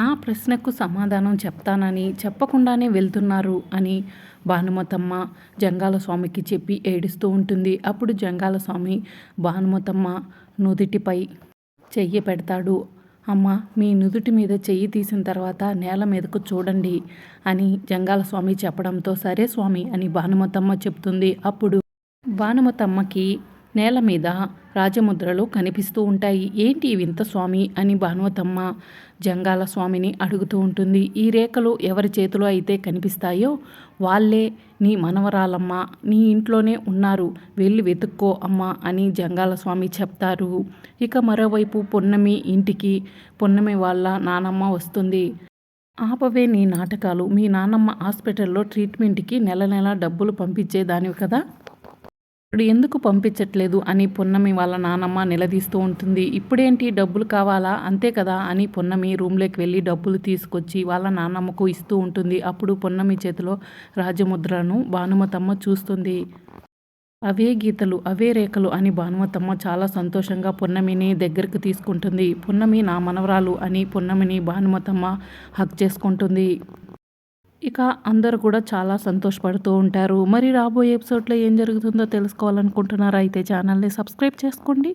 ఆ ప్రశ్నకు సమాధానం చెప్తానని చెప్పకుండానే వెళ్తున్నారు అని భానుమతమ్మ జంగాల స్వామికి చెప్పి ఏడుస్తూ ఉంటుంది. అప్పుడు జంగాల స్వామి భానుమతమ్మ నుదుటిపై చెయ్యి పెడతాడు. అమ్మ మీ నుదుటి మీద చెయ్యి తీసిన తర్వాత నేల మీదకు చూడండి అని జంగాల స్వామి చెప్పడంతో సరే స్వామి అని భానుమతమ్మ చెప్తుంది. అప్పుడు భానుమతమ్మకి నేల మీద రాజముద్రలు కనిపిస్తూ ఉంటాయి. ఏంటి వింత స్వామి? అని భానువతమ్మ జంగాల స్వామిని అడుగుతూ ఉంటుంది. ఈ రేఖలు ఎవరి చేతిలో అయితే కనిపిస్తాయో వాళ్ళే. నీ మనవరాలమ్మ నీ ఇంట్లోనే ఉన్నారు. వెళ్ళి వెతుక్కో అమ్మ అని జంగాల స్వామి చెప్తారు. ఇక మరోవైపు పొన్నమి ఇంటికి పొన్నమి వాళ్ళ నానమ్మ వస్తుంది. ఆపవే నీ నాటకాలు. మీ నాన్నమ్మ హాస్పిటల్లో ట్రీట్మెంట్కి నెల నెల డబ్బులు పంపించేదానివి కదా? ఇప్పుడు ఎందుకు పంపించట్లేదు అని పున్నమి వాళ్ళ నానమ్మ నిలదీస్తూ ఉంటుంది. ఇప్పుడేంటి? డబ్బులు కావాలా? అంతే కదా అని పున్నమి రూమ్లోకి వెళ్ళి డబ్బులు తీసుకొచ్చి వాళ్ళ నానమ్మకు ఇస్తూ ఉంటుంది. అప్పుడు పున్నమి చేతిలో రాజముద్రను భానుమతమ్మ చూస్తుంది. అవే గీతలు అవే రేఖలు అని భానుమతమ్మ చాలా సంతోషంగా పున్నమిని దగ్గరకు తీసుకుంటుంది. పున్నమి నా మనవరాలు అని పున్నమిని భానుమతమ్మ హక్ చేసుకుంటుంది. ఇక అందరూ కూడా చాలా సంతోషపడుతూ ఉంటారు. మరి రాబోయే ఎపిసోడ్లో ఏం జరుగుతుందో తెలుసుకోవాలనుకుంటున్నారా? అయితే ఛానల్ని సబ్స్క్రైబ్ చేసుకోండి.